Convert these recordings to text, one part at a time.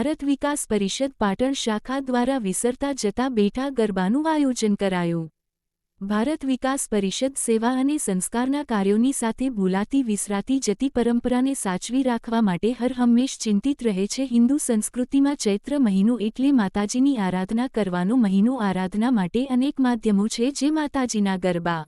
વિકાસ પરિષદ પાટણ શાખા દ્વારા વિસરતા જતા બેઠા ગરબાનું આયોજન કરાયું. ભારત વિકાસ પરિષદ સેવા અને સંસ્કારના કાર્યોની સાથે ભૂલાતી વિસરાતી જતી પરંપરાને સાચવી રાખવા માટે હરહંમેશ ચિંતિત રહે છે હિન્દુ સંસ્કૃતિમાં ચૈત્ર મહિનો એટલે માતાજીની આરાધના કરવાનો મહિનો આરાધના માટે અનેક માધ્યમો છે જે માતાજીના ગરબા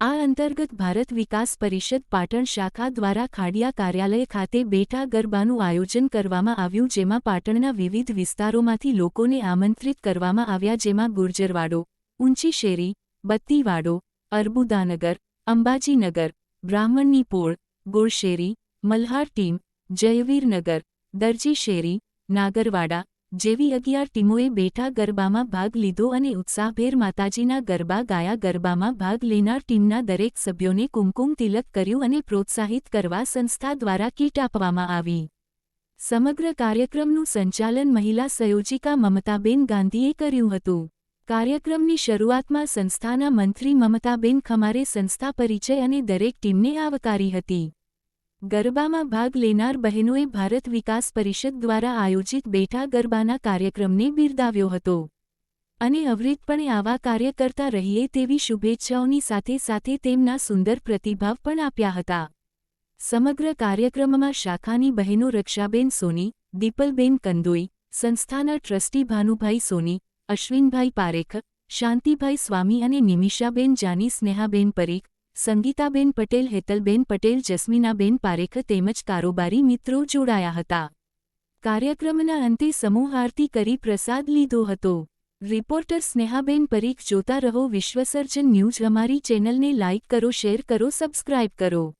આ અંતર્ગત ભારત વિકાસ પરિષદ પાટણ શાખા દ્વારા ખાડિયા કાર્યાલય ખાતે બેઠા ગરબાનું આયોજન કરવામાં આવ્યું જેમાં પાટણના વિવિધ વિસ્તારોમાંથી લોકોને આમંત્રિત કરવામાં આવ્યા જેમાં ગુર્જરવાડો ઊંચી શેરી બત્તીવાડો, અર્બુદાનગર, અંબાજીનગર બ્રાહ્મણની પોળ ગોળશેરી, મલ્હાર ટીમ, જયવીરનગર દરજી શેરી નાગરવાડા જેવી અગિયાર ટીમોએ બેઠા ગરબામાં ભાગ લીધો અને ઉત્સાહભેર માતાજીના ગરબા ગાયા. ગરબામાં ભાગ લેનાર ટીમના દરેક સભ્યોને કુમકુમ તિલક કર્યું અને પ્રોત્સાહિત કરવા સંસ્થા દ્વારા કીટ આપવામાં આવી. સમગ્ર કાર્યક્રમનું સંચાલન મહિલા સંયોજિકા મમતાબેન ગાંધીએ કર્યું હતું. કાર્યક્રમની શરૂઆતમાં સંસ્થાના મંત્રી મમતાબેન ખમારે સંસ્થા પરિચય અને દરેક ટીમને આવકારી હતી. ગરબામાં ભાગ લેનાર બહેનોએ ભારત વિકાસ પરિષદ દ્વારા આયોજિત બેઠા ગરબાના કાર્યક્રમને બિરદાવ્યો હતો. અને અવરિતપણે આવા કાર્ય કરતા રહીએ તેવી શુભેચ્છાઓની સાથે સાથે તેમના સુંદર પ્રતિભાવ પણ આપ્યા હતા. સમગ્ર કાર્યક્રમમાં શાખાની બહેનો રક્ષાબેન સોની, દીપલબેન કંદોઈ, સંસ્થાના ટ્રસ્ટી ભાનુભાઈ સોની, અશ્વિનભાઈ પારેખ, શાંતિભાઈ સ્વામી અને નિમિષાબેન જાની, સ્નેહાબેન પરીખ સંગીતાબેન પટેલ, હેતલબેન પટેલ, જસ્મીનાબેન પારેખ તેમજ કારોબારી મિત્રો જોડાયા હતા. કાર્યક્રમના અંતે સમૂહ આરતી કરી પ્રસાદ લીધો હતો. રિપોર્ટર સ્નેહાબેન પરીખ, જોતા રહો વિશ્વસર્જન ન્યૂઝ. અમારી ચેનલને લાઇક કરો, શેર કરો, સબસ્ક્રાઇબ કરો.